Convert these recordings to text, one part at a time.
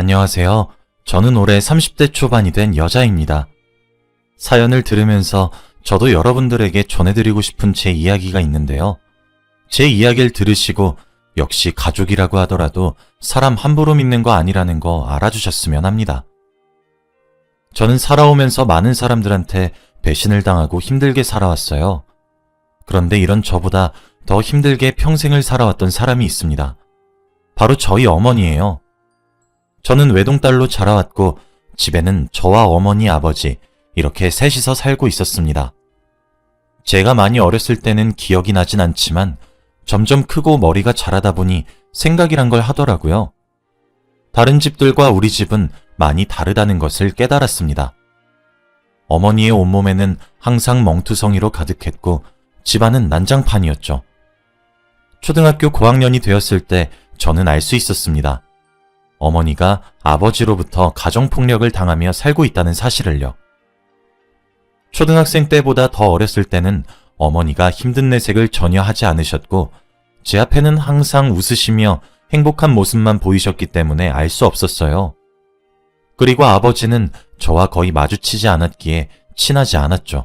안녕하세요. 저는 올해 30대 초반이 된 여자입니다. 사연을 들으면서 저도 여러분들에게 전해드리고 싶은 제 이야기가 있는데요. 제 이야기를 들으시고 역시 가족이라고 하더라도 사람 함부로 믿는 거 아니라는 거 알아주셨으면 합니다. 저는 살아오면서 많은 사람들한테 배신을 당하고 힘들게 살아왔어요. 그런데 이런 저보다 더 힘들게 평생을 살아왔던 사람이 있습니다. 바로 저희 어머니예요. 저는 외동딸로 자라왔고 집에는 저와 어머니 아버지 이렇게 셋이서 살고 있었습니다. 제가 많이 어렸을 때는 기억이 나진 않지만 점점 크고 머리가 자라다 보니 생각이란 걸 하더라고요. 다른 집들과 우리 집은 많이 다르다는 것을 깨달았습니다. 어머니의 온몸에는 항상 멍투성이로 가득했고 집안은 난장판이었죠. 초등학교 고학년이 되었을 때 저는 알 수 있었습니다. 어머니가 아버지로부터 가정폭력을 당하며 살고 있다는 사실을요. 초등학생 때보다 더 어렸을 때는 어머니가 힘든 내색을 전혀 하지 않으셨고, 제 앞에는 항상 웃으시며 행복한 모습만 보이셨기 때문에 알 수 없었어요. 그리고 아버지는 저와 거의 마주치지 않았기에 친하지 않았죠.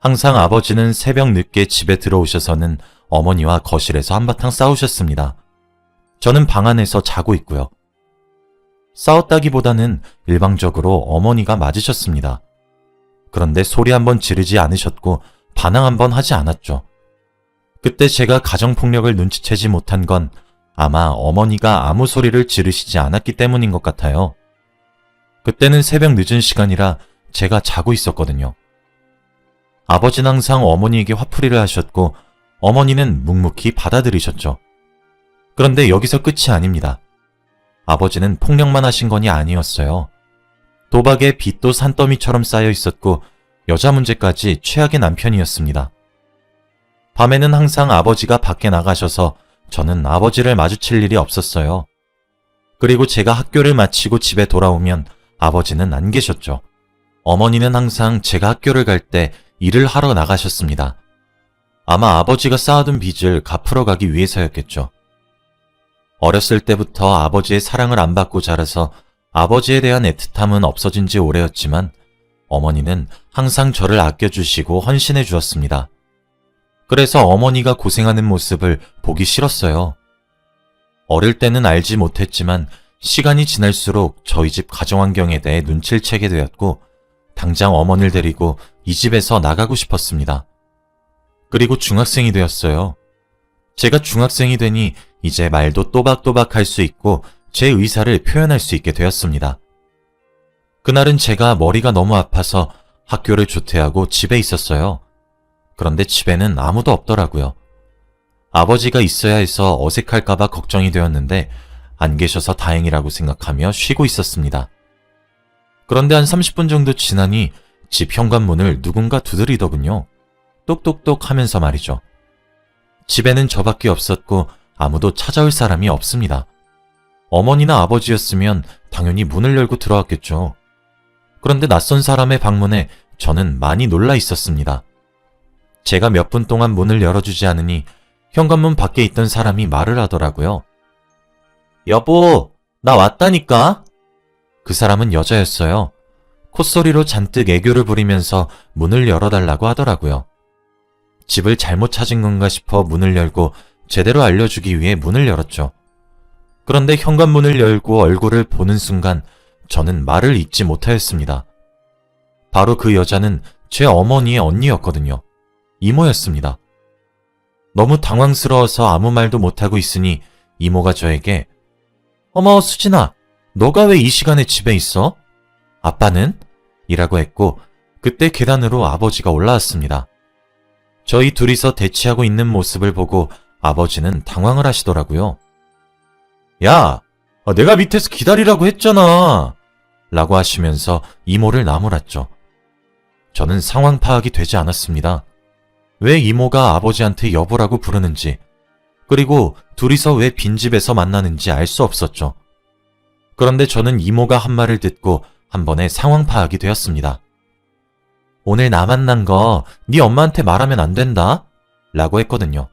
항상 아버지는 새벽 늦게 집에 들어오셔서는 어머니와 거실에서 한바탕 싸우셨습니다. 저는 방 안에서 자고 있고요. 싸웠다기보다는 일방적으로 어머니가 맞으셨습니다. 그런데 소리 한번 지르지 않으셨고 반항 한번 하지 않았죠. 그때 제가 가정폭력을 눈치채지 못한 건 아마 어머니가 아무 소리를 지르시지 않았기 때문인 것 같아요. 그때는 새벽 늦은 시간이라 제가 자고 있었거든요. 아버지는 항상 어머니에게 화풀이를 하셨고 어머니는 묵묵히 받아들이셨죠. 그런데 여기서 끝이 아닙니다. 아버지는 폭력만 하신 건이 아니었어요. 도박에 빚도 산더미처럼 쌓여 있었고 여자 문제까지 최악의 남편이었습니다. 밤에는 항상 아버지가 밖에 나가셔서 저는 아버지를 마주칠 일이 없었어요. 그리고 제가 학교를 마치고 집에 돌아오면 아버지는 안 계셨죠. 어머니는 항상 제가 학교를 갈 때 일을 하러 나가셨습니다. 아마 아버지가 쌓아둔 빚을 갚으러 가기 위해서였겠죠. 어렸을 때부터 아버지의 사랑을 안 받고 자라서 아버지에 대한 애틋함은 없어진 지 오래였지만 어머니는 항상 저를 아껴주시고 헌신해 주었습니다. 그래서 어머니가 고생하는 모습을 보기 싫었어요. 어릴 때는 알지 못했지만 시간이 지날수록 저희 집 가정환경에 대해 눈치를 채게 되었고 당장 어머니를 데리고 이 집에서 나가고 싶었습니다. 그리고 중학생이 되었어요. 제가 중학생이 되니 이제 말도 또박또박 할 수 있고 제 의사를 표현할 수 있게 되었습니다. 그날은 제가 머리가 너무 아파서 학교를 조퇴하고 집에 있었어요. 그런데 집에는 아무도 없더라고요. 아버지가 있어야 해서 어색할까봐 걱정이 되었는데 안 계셔서 다행이라고 생각하며 쉬고 있었습니다. 그런데 한 30분 정도 지나니 집 현관문을 누군가 두드리더군요. 똑똑똑 하면서 말이죠. 집에는 저밖에 없었고 아무도 찾아올 사람이 없습니다. 어머니나 아버지였으면 당연히 문을 열고 들어왔겠죠. 그런데 낯선 사람의 방문에 저는 많이 놀라 있었습니다. 제가 몇 분 동안 문을 열어주지 않으니 현관문 밖에 있던 사람이 말을 하더라고요. 여보, 나 왔다니까? 그 사람은 여자였어요. 콧소리로 잔뜩 애교를 부리면서 문을 열어달라고 하더라고요. 집을 잘못 찾은 건가 싶어 문을 열고 제대로 알려주기 위해 문을 열었죠. 그런데 현관문을 열고 얼굴을 보는 순간 저는 말을 잇지 못하였습니다. 바로 그 여자는 제 어머니의 언니였거든요. 이모였습니다. 너무 당황스러워서 아무 말도 못하고 있으니 이모가 저에게 어머 수진아 너가 왜 이 시간에 집에 있어? 아빠는? 이라고 했고 그때 계단으로 아버지가 올라왔습니다. 저희 둘이서 대치하고 있는 모습을 보고 아버지는 당황을 하시더라고요. 야, 아, 내가 밑에서 기다리라고 했잖아. 라고 하시면서 이모를 나무랐죠. 저는 상황 파악이 되지 않았습니다. 왜 이모가 아버지한테 여보라고 부르는지, 그리고 둘이서 왜 빈집에서 만나는지 알 수 없었죠. 그런데 저는 이모가 한 말을 듣고 한 번에 상황 파악이 되었습니다. 오늘 나 만난 거 네 엄마한테 말하면 안 된다? 라고 했거든요.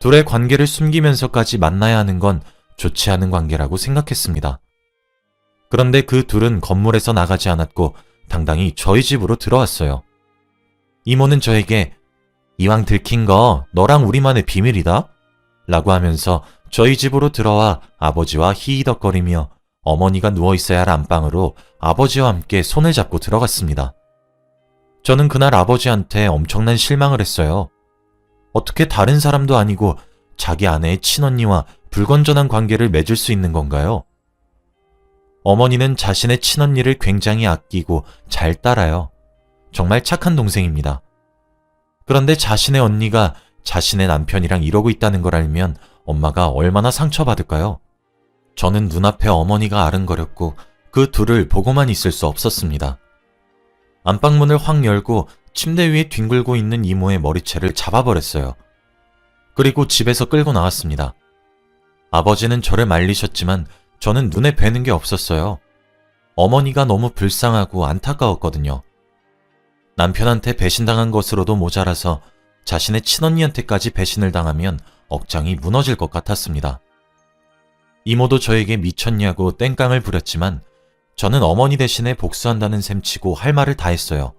둘의 관계를 숨기면서까지 만나야 하는 건 좋지 않은 관계라고 생각했습니다. 그런데 그 둘은 건물에서 나가지 않았고 당당히 저희 집으로 들어왔어요. 이모는 저에게 이왕 들킨 거 너랑 우리만의 비밀이다? 라고 하면서 저희 집으로 들어와 아버지와 히히덕거리며 어머니가 누워있어야 할 안방으로 아버지와 함께 손을 잡고 들어갔습니다. 저는 그날 아버지한테 엄청난 실망을 했어요. 어떻게 다른 사람도 아니고 자기 아내의 친언니와 불건전한 관계를 맺을 수 있는 건가요? 어머니는 자신의 친언니를 굉장히 아끼고 잘 따라요. 정말 착한 동생입니다. 그런데 자신의 언니가 자신의 남편이랑 이러고 있다는 걸 알면 엄마가 얼마나 상처받을까요? 저는 눈앞에 어머니가 아른거렸고 그 둘을 보고만 있을 수 없었습니다. 안방문을 확 열고 침대 위에 뒹굴고 있는 이모의 머리채를 잡아버렸어요. 그리고 집에서 끌고 나왔습니다. 아버지는 저를 말리셨지만 저는 눈에 뵈는 게 없었어요. 어머니가 너무 불쌍하고 안타까웠거든요. 남편한테 배신당한 것으로도 모자라서 자신의 친언니한테까지 배신을 당하면 억장이 무너질 것 같았습니다. 이모도 저에게 미쳤냐고 땡깡을 부렸지만 저는 어머니 대신에 복수한다는 셈치고 할 말을 다 했어요.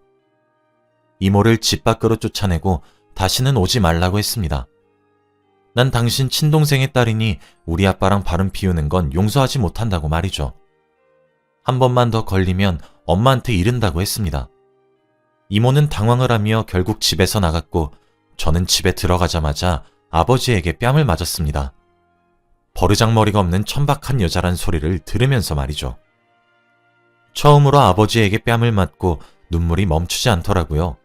이모를 집 밖으로 쫓아내고 다시는 오지 말라고 했습니다. 난 당신 친동생의 딸이니 우리 아빠랑 발음 피우는 건 용서하지 못한다고 말이죠. 한 번만 더 걸리면 엄마한테 이른다고 했습니다. 이모는 당황을 하며 결국 집에서 나갔고 저는 집에 들어가자마자 아버지에게 뺨을 맞았습니다. 버르장머리가 없는 천박한 여자란 소리를 들으면서 말이죠. 처음으로 아버지에게 뺨을 맞고 눈물이 멈추지 않더라고요.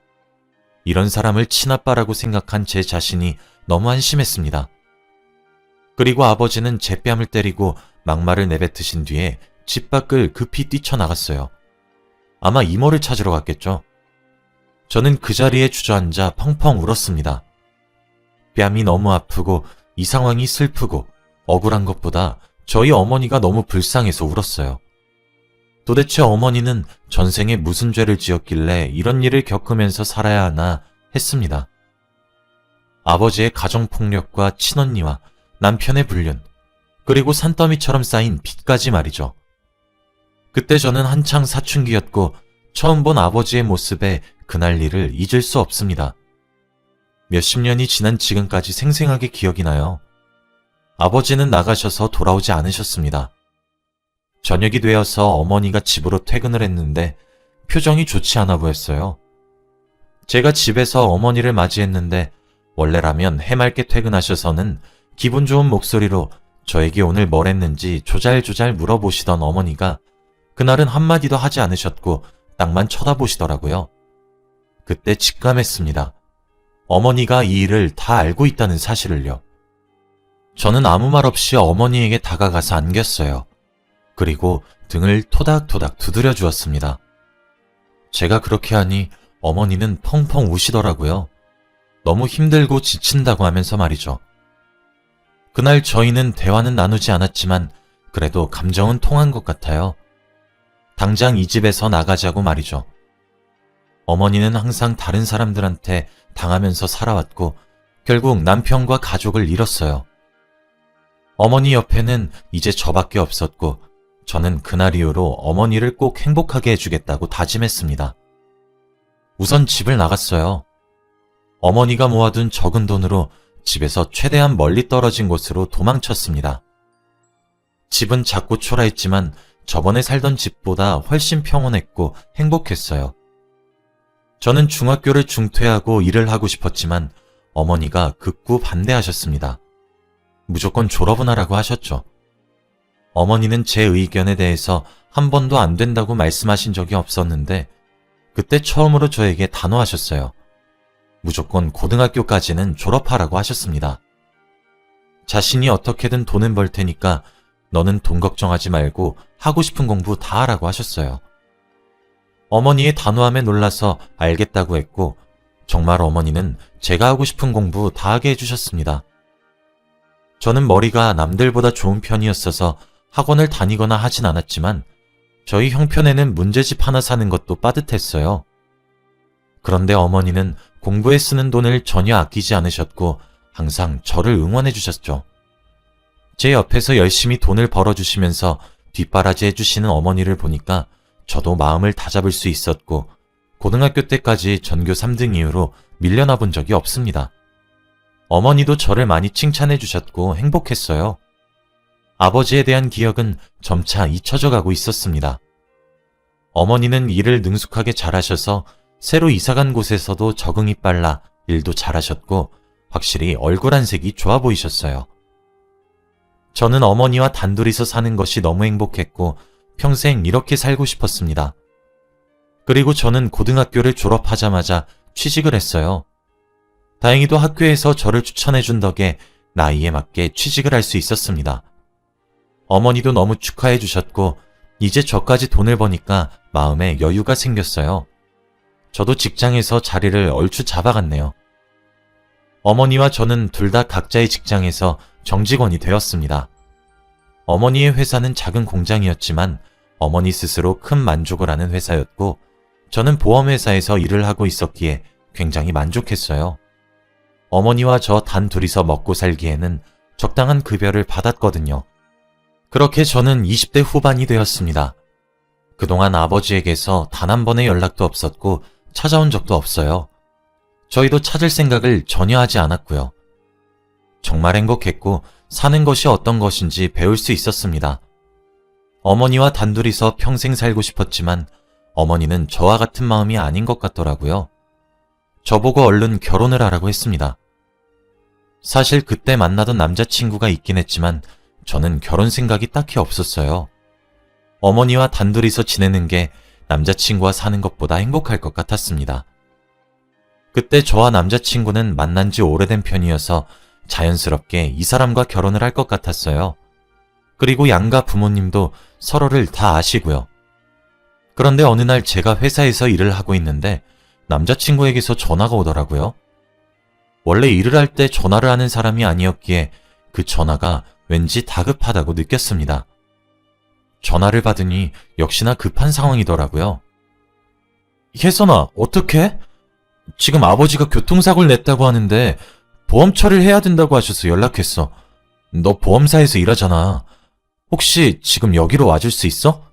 이런 사람을 친아빠라고 생각한 제 자신이 너무 한심했습니다. 그리고 아버지는 제 뺨을 때리고 막말을 내뱉으신 뒤에 집 밖을 급히 뛰쳐나갔어요. 아마 이모를 찾으러 갔겠죠. 저는 그 자리에 주저앉아 펑펑 울었습니다. 뺨이 너무 아프고 이 상황이 슬프고 억울한 것보다 저희 어머니가 너무 불쌍해서 울었어요. 도대체 어머니는 전생에 무슨 죄를 지었길래 이런 일을 겪으면서 살아야 하나 했습니다. 아버지의 가정폭력과 친언니와 남편의 불륜, 그리고 산더미처럼 쌓인 빚까지 말이죠. 그때 저는 한창 사춘기였고 처음 본 아버지의 모습에 그날 일을 잊을 수 없습니다. 몇십 년이 지난 지금까지 생생하게 기억이 나요. 아버지는 나가셔서 돌아오지 않으셨습니다. 저녁이 되어서 어머니가 집으로 퇴근을 했는데 표정이 좋지 않아 보였어요. 제가 집에서 어머니를 맞이했는데 원래라면 해맑게 퇴근하셔서는 기분 좋은 목소리로 저에게 오늘 뭘 했는지 조잘조잘 물어보시던 어머니가 그날은 한마디도 하지 않으셨고 땅만 쳐다보시더라고요. 그때 직감했습니다. 어머니가 이 일을 다 알고 있다는 사실을요. 저는 아무 말 없이 어머니에게 다가가서 안겼어요. 그리고 등을 토닥토닥 두드려 주었습니다. 제가 그렇게 하니 어머니는 펑펑 우시더라고요. 너무 힘들고 지친다고 하면서 말이죠. 그날 저희는 대화는 나누지 않았지만 그래도 감정은 통한 것 같아요. 당장 이 집에서 나가자고 말이죠. 어머니는 항상 다른 사람들한테 당하면서 살아왔고 결국 남편과 가족을 잃었어요. 어머니 옆에는 이제 저밖에 없었고 저는 그날 이후로 어머니를 꼭 행복하게 해주겠다고 다짐했습니다. 우선 집을 나갔어요. 어머니가 모아둔 적은 돈으로 집에서 최대한 멀리 떨어진 곳으로 도망쳤습니다. 집은 작고 초라했지만 저번에 살던 집보다 훨씬 평온했고 행복했어요. 저는 중학교를 중퇴하고 일을 하고 싶었지만 어머니가 극구 반대하셨습니다. 무조건 졸업은 하라고 하셨죠. 어머니는 제 의견에 대해서 한 번도 안 된다고 말씀하신 적이 없었는데 그때 처음으로 저에게 단호하셨어요. 무조건 고등학교까지는 졸업하라고 하셨습니다. 자신이 어떻게든 돈은 벌 테니까 너는 돈 걱정하지 말고 하고 싶은 공부 다 하라고 하셨어요. 어머니의 단호함에 놀라서 알겠다고 했고 정말 어머니는 제가 하고 싶은 공부 다 하게 해주셨습니다. 저는 머리가 남들보다 좋은 편이었어서 학원을 다니거나 하진 않았지만 저희 형편에는 문제집 하나 사는 것도 빠듯했어요. 그런데 어머니는 공부에 쓰는 돈을 전혀 아끼지 않으셨고 항상 저를 응원해 주셨죠. 제 옆에서 열심히 돈을 벌어주시면서 뒷바라지 해주시는 어머니를 보니까 저도 마음을 다잡을 수 있었고 고등학교 때까지 전교 3등 이후로 밀려나 본 적이 없습니다. 어머니도 저를 많이 칭찬해 주셨고 행복했어요. 아버지에 대한 기억은 점차 잊혀져 가고 있었습니다. 어머니는 일을 능숙하게 잘하셔서 새로 이사간 곳에서도 적응이 빨라 일도 잘하셨고 확실히 얼굴 안색이 좋아 보이셨어요. 저는 어머니와 단둘이서 사는 것이 너무 행복했고 평생 이렇게 살고 싶었습니다. 그리고 저는 고등학교를 졸업하자마자 취직을 했어요. 다행히도 학교에서 저를 추천해준 덕에 나이에 맞게 취직을 할 수 있었습니다. 어머니도 너무 축하해 주셨고, 이제 저까지 돈을 버니까 마음에 여유가 생겼어요. 저도 직장에서 자리를 얼추 잡아갔네요. 어머니와 저는 둘 다 각자의 직장에서 정직원이 되었습니다. 어머니의 회사는 작은 공장이었지만 어머니 스스로 큰 만족을 하는 회사였고 저는 보험회사에서 일을 하고 있었기에 굉장히 만족했어요. 어머니와 저 단 둘이서 먹고 살기에는 적당한 급여를 받았거든요. 그렇게 저는 20대 후반이 되었습니다. 그동안 아버지에게서 단 한 번의 연락도 없었고 찾아온 적도 없어요. 저희도 찾을 생각을 전혀 하지 않았고요. 정말 행복했고 사는 것이 어떤 것인지 배울 수 있었습니다. 어머니와 단둘이서 평생 살고 싶었지만 어머니는 저와 같은 마음이 아닌 것 같더라고요. 저보고 얼른 결혼을 하라고 했습니다. 사실 그때 만나던 남자친구가 있긴 했지만 저는 결혼 생각이 딱히 없었어요. 어머니와 단둘이서 지내는 게 남자친구와 사는 것보다 행복할 것 같았습니다. 그때 저와 남자친구는 만난 지 오래된 편이어서 자연스럽게 이 사람과 결혼을 할 것 같았어요. 그리고 양가 부모님도 서로를 다 아시고요. 그런데 어느 날 제가 회사에서 일을 하고 있는데 남자친구에게서 전화가 오더라고요. 원래 일을 할 때 전화를 하는 사람이 아니었기에 그 전화가 왠지 다급하다고 느꼈습니다. 전화를 받으니 역시나 급한 상황이더라고요. 혜선아, 어떡해? 지금 아버지가 교통사고를 냈다고 하는데 보험 처리를 해야 된다고 하셔서 연락했어. 너 보험사에서 일하잖아. 혹시 지금 여기로 와줄 수 있어?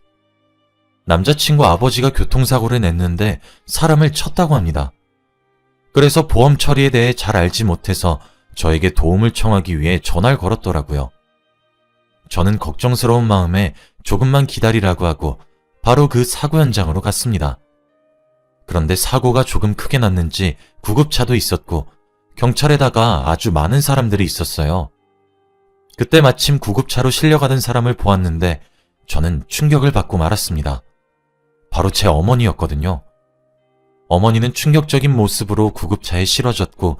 남자친구 아버지가 교통사고를 냈는데 사람을 쳤다고 합니다. 그래서 보험 처리에 대해 잘 알지 못해서 저에게 도움을 청하기 위해 전화를 걸었더라고요. 저는 걱정스러운 마음에 조금만 기다리라고 하고 바로 그 사고 현장으로 갔습니다. 그런데 사고가 조금 크게 났는지 구급차도 있었고 경찰에다가 아주 많은 사람들이 있었어요. 그때 마침 구급차로 실려가던 사람을 보았는데 저는 충격을 받고 말았습니다. 바로 제 어머니였거든요. 어머니는 충격적인 모습으로 구급차에 실어졌고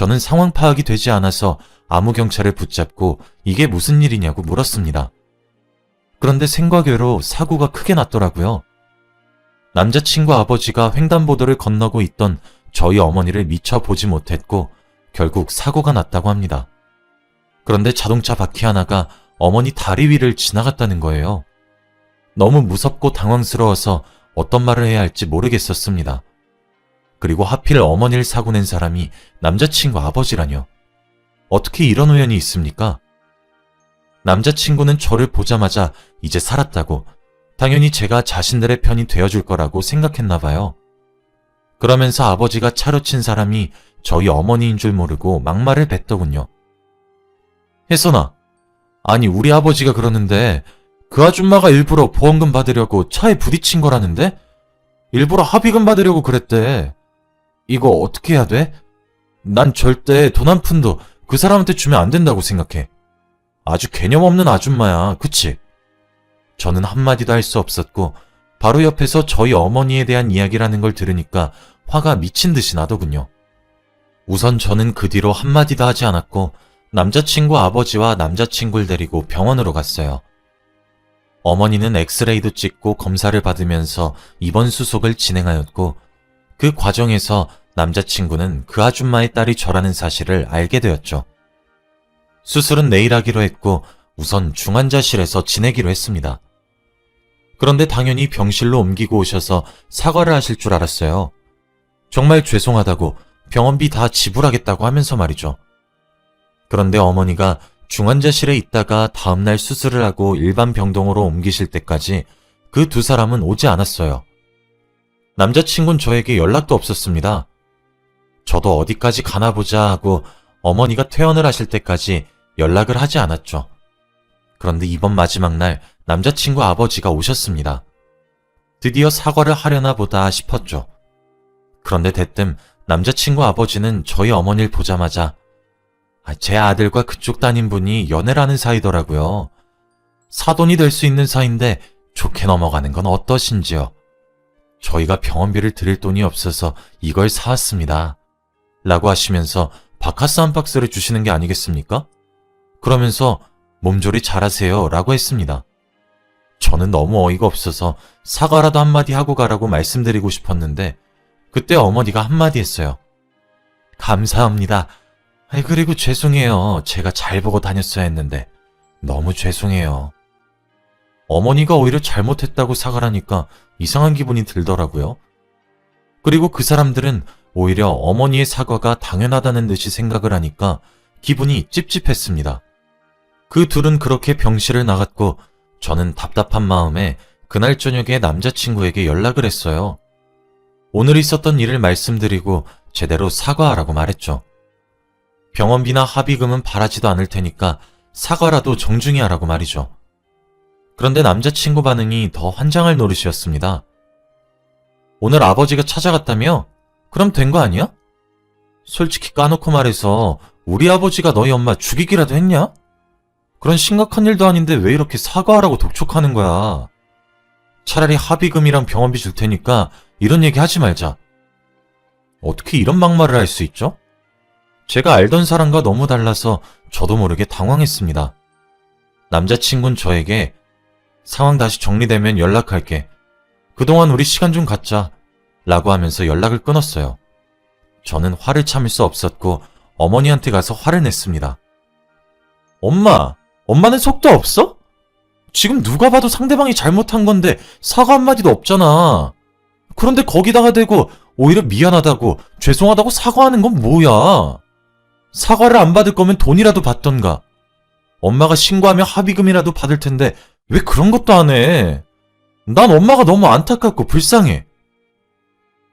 저는 상황 파악이 되지 않아서 아무 경찰을 붙잡고 이게 무슨 일이냐고 물었습니다. 그런데 생과괴로 사고가 크게 났더라고요. 남자친구 아버지가 횡단보도를 건너고 있던 저희 어머니를 미처 보지 못했고 결국 사고가 났다고 합니다. 그런데 자동차 바퀴 하나가 어머니 다리 위를 지나갔다는 거예요. 너무 무섭고 당황스러워서 어떤 말을 해야 할지 모르겠었습니다. 그리고 하필 어머니를 사고 낸 사람이 남자친구 아버지라뇨. 어떻게 이런 우연이 있습니까? 남자친구는 저를 보자마자 이제 살았다고 당연히 제가 자신들의 편이 되어줄 거라고 생각했나 봐요. 그러면서 아버지가 차로 친 사람이 저희 어머니인 줄 모르고 막말을 뱉더군요. 혜선아, 아니 우리 아버지가 그러는데 그 아줌마가 일부러 보험금 받으려고 차에 부딪힌 거라는데? 일부러 합의금 받으려고 그랬대. 이거 어떻게 해야 돼? 난 절대 돈 한 푼도 그 사람한테 주면 안 된다고 생각해. 아주 개념 없는 아줌마야, 그치? 저는 한마디도 할 수 없었고, 바로 옆에서 저희 어머니에 대한 이야기라는 걸 들으니까 화가 미친 듯이 나더군요. 우선 저는 그 뒤로 한마디도 하지 않았고, 남자친구 아버지와 남자친구를 데리고 병원으로 갔어요. 어머니는 엑스레이도 찍고 검사를 받으면서 입원 수속을 진행하였고, 그 과정에서 남자친구는 그 아줌마의 딸이 저라는 사실을 알게 되었죠. 수술은 내일 하기로 했고, 우선 중환자실에서 지내기로 했습니다. 그런데 당연히 병실로 옮기고 오셔서 사과를 하실 줄 알았어요. 정말 죄송하다고 병원비 다 지불하겠다고 하면서 말이죠. 그런데 어머니가 중환자실에 있다가 다음날 수술을 하고 일반 병동으로 옮기실 때까지 그 두 사람은 오지 않았어요. 남자친구는 저에게 연락도 없었습니다. 저도 어디까지 가나 보자 하고 어머니가 퇴원을 하실 때까지 연락을 하지 않았죠. 그런데 이번 마지막 날 남자친구 아버지가 오셨습니다. 드디어 사과를 하려나 보다 싶었죠. 그런데 대뜸 남자친구 아버지는 저희 어머니를 보자마자 아, 제 아들과 그쪽 따님분이 연애를 하는 사이더라고요. 사돈이 될 수 있는 사이인데 좋게 넘어가는 건 어떠신지요? 저희가 병원비를 드릴 돈이 없어서 이걸 사왔습니다. 라고 하시면서 바카스 한 박스를 주시는 게 아니겠습니까? 그러면서 몸조리 잘하세요 라고 했습니다. 저는 너무 어이가 없어서 사과라도 한마디 하고 가라고 말씀드리고 싶었는데 그때 어머니가 한마디 했어요. 감사합니다. 아이, 그리고 죄송해요. 제가 잘 보고 다녔어야 했는데. 너무 죄송해요. 어머니가 오히려 잘못했다고 사과하니까 이상한 기분이 들더라고요. 그리고 그 사람들은 오히려 어머니의 사과가 당연하다는 듯이 생각을 하니까 기분이 찝찝했습니다. 그 둘은 그렇게 병실을 나갔고 저는 답답한 마음에 그날 저녁에 남자친구에게 연락을 했어요. 오늘 있었던 일을 말씀드리고 제대로 사과하라고 말했죠. 병원비나 합의금은 바라지도 않을 테니까 사과라도 정중히 하라고 말이죠. 그런데 남자친구 반응이 더 환장할 노릇이었습니다. 오늘 아버지가 찾아갔다며? 그럼 된 거 아니야? 솔직히 까놓고 말해서 우리 아버지가 너희 엄마 죽이기라도 했냐? 그런 심각한 일도 아닌데 왜 이렇게 사과하라고 독촉하는 거야? 차라리 합의금이랑 병원비 줄 테니까 이런 얘기 하지 말자. 어떻게 이런 막말을 할 수 있죠? 제가 알던 사람과 너무 달라서 저도 모르게 당황했습니다. 남자친구는 저에게 상황 다시 정리되면 연락할게. 그동안 우리 시간 좀 갖자. 라고 하면서 연락을 끊었어요. 저는 화를 참을 수 없었고 어머니한테 가서 화를 냈습니다. 엄마, 엄마는 속도 없어? 지금 누가 봐도 상대방이 잘못한 건데 사과 한마디도 없잖아. 그런데 거기다가 대고 오히려 미안하다고 죄송하다고 사과하는 건 뭐야? 사과를 안 받을 거면 돈이라도 받던가. 엄마가 신고하면 합의금이라도 받을 텐데 왜 그런 것도 안 해? 난 엄마가 너무 안타깝고 불쌍해.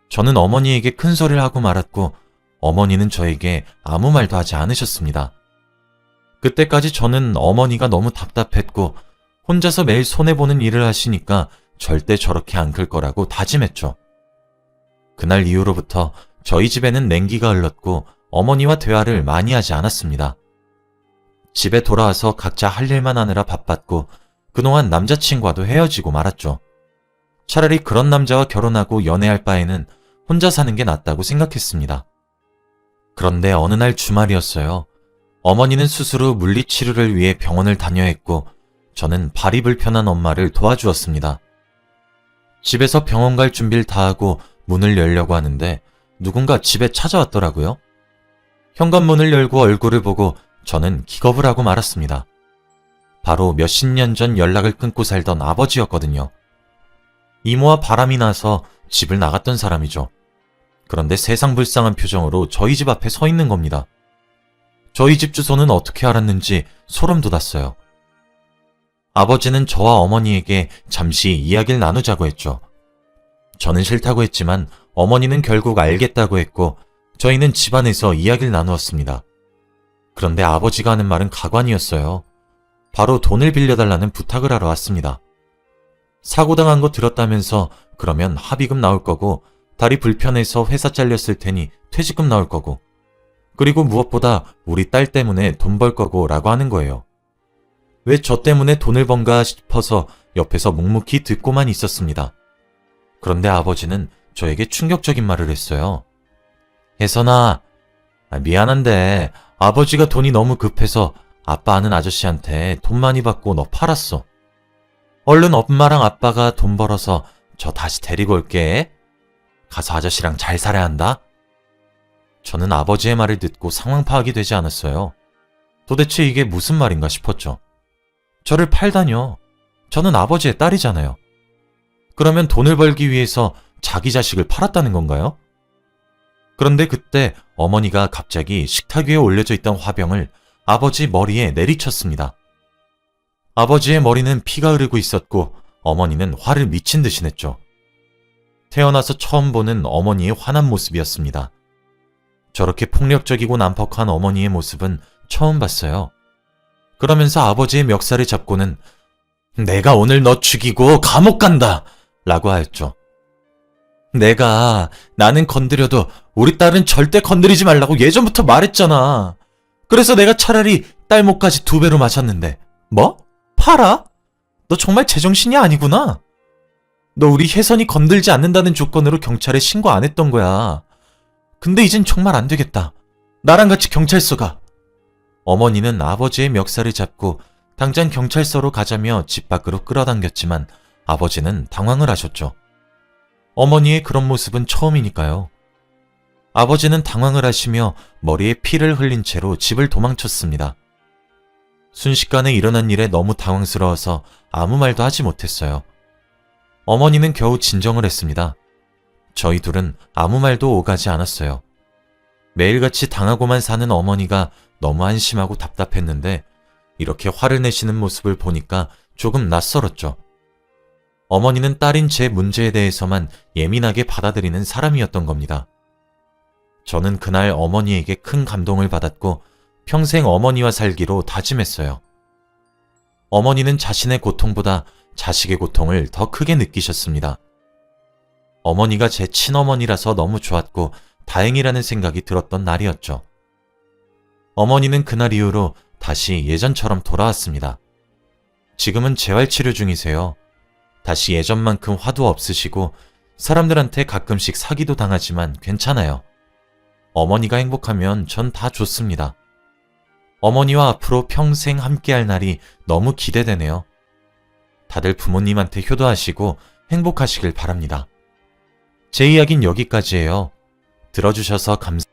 저는 어머니에게 큰 소리를 하고 말았고 어머니는 저에게 아무 말도 하지 않으셨습니다. 그때까지 저는 어머니가 너무 답답했고 혼자서 매일 손해보는 일을 하시니까 절대 저렇게 안 클 거라고 다짐했죠. 그날 이후로부터 저희 집에는 냉기가 흘렀고 어머니와 대화를 많이 하지 않았습니다. 집에 돌아와서 각자 할 일만 하느라 바빴고 그동안 남자친구와도 헤어지고 말았죠. 차라리 그런 남자와 결혼하고 연애할 바에는 혼자 사는 게 낫다고 생각했습니다. 그런데 어느 날 주말이었어요. 어머니는 후 물리치료를 위해 병원을 다녀야 했고 저는 발이 불편한 엄마를 도와주었습니다. 집에서 병원 갈 준비를 다 하고 문을 열려고 하는데 누군가 집에 찾아왔더라고요. 현관문을 열고 얼굴을 보고 저는 기겁을 하고 말았습니다. 바로 몇십 년 전 연락을 끊고 살던 아버지였거든요. 이모와 바람이 나서 집을 나갔던 사람이죠. 그런데 세상 불쌍한 표정으로 저희 집 앞에 서 있는 겁니다. 저희 집 주소는 어떻게 알았는지 소름 돋았어요. 아버지는 저와 어머니에게 잠시 이야기를 나누자고 했죠. 저는 싫다고 했지만 어머니는 결국 알겠다고 했고 저희는 집안에서 이야기를 나누었습니다. 그런데 아버지가 하는 말은 가관이었어요. 바로 돈을 빌려달라는 부탁을 하러 왔습니다. 사고당한 거 들었다면서 그러면 합의금 나올 거고 다리 불편해서 회사 잘렸을 테니 퇴직금 나올 거고 그리고 무엇보다 우리 딸 때문에 돈 벌 거고 라고 하는 거예요. 왜 저 때문에 돈을 번가 싶어서 옆에서 묵묵히 듣고만 있었습니다. 그런데 아버지는 저에게 충격적인 말을 했어요. 혜선아, 아, 미안한데 아버지가 돈이 너무 급해서 아빠 아는 아저씨한테 돈 많이 받고 너 팔았어. 얼른 엄마랑 아빠가 돈 벌어서 저 다시 데리고 올게. 가서 아저씨랑 잘 살아야 한다. 저는 아버지의 말을 듣고 상황 파악이 되지 않았어요. 도대체 이게 무슨 말인가 싶었죠. 저를 팔다뇨. 저는 아버지의 딸이잖아요. 그러면 돈을 벌기 위해서 자기 자식을 팔았다는 건가요? 그런데 그때 어머니가 갑자기 식탁 위에 올려져 있던 화병을 아버지 머리에 내리쳤습니다. 아버지의 머리는 피가 흐르고 있었고 어머니는 화를 미친 듯이 냈죠. 태어나서 처음 보는 어머니의 화난 모습이었습니다. 저렇게 폭력적이고 난폭한 어머니의 모습은 처음 봤어요. 그러면서 아버지의 멱살을 잡고는 내가 오늘 너 죽이고 감옥 간다! 라고 하였죠. 내가 나는 건드려도 우리 딸은 절대 건드리지 말라고 예전부터 말했잖아. 그래서 내가 차라리 딸 목까지 두 배로 마셨는데. 뭐? 팔아? 너 정말 제정신이 아니구나. 너 우리 혜선이 건들지 않는다는 조건으로 경찰에 신고 안 했던 거야. 근데 이젠 정말 안 되겠다. 나랑 같이 경찰서 가. 어머니는 아버지의 멱살을 잡고 당장 경찰서로 가자며 집 밖으로 끌어당겼지만 아버지는 당황을 하셨죠. 어머니의 그런 모습은 처음이니까요. 아버지는 당황을 하시며 머리에 피를 흘린 채로 집을 도망쳤습니다. 순식간에 일어난 일에 너무 당황스러워서 아무 말도 하지 못했어요. 어머니는 겨우 진정을 했습니다. 저희 둘은 아무 말도 오가지 않았어요. 매일같이 당하고만 사는 어머니가 너무 한심하고 답답했는데 이렇게 화를 내시는 모습을 보니까 조금 낯설었죠. 어머니는 딸인 제 문제에 대해서만 예민하게 받아들이는 사람이었던 겁니다. 저는 그날 어머니에게 큰 감동을 받았고 평생 어머니와 살기로 다짐했어요. 어머니는 자신의 고통보다 자식의 고통을 더 크게 느끼셨습니다. 어머니가 제 친어머니라서 너무 좋았고 다행이라는 생각이 들었던 날이었죠. 어머니는 그날 이후로 다시 예전처럼 돌아왔습니다. 지금은 재활치료 중이세요. 다시 예전만큼 화도 없으시고 사람들한테 가끔씩 사기도 당하지만 괜찮아요. 어머니가 행복하면 전 다 좋습니다. 어머니와 앞으로 평생 함께할 날이 너무 기대되네요. 다들 부모님한테 효도하시고 행복하시길 바랍니다. 제 이야기는 여기까지예요. 들어주셔서 감사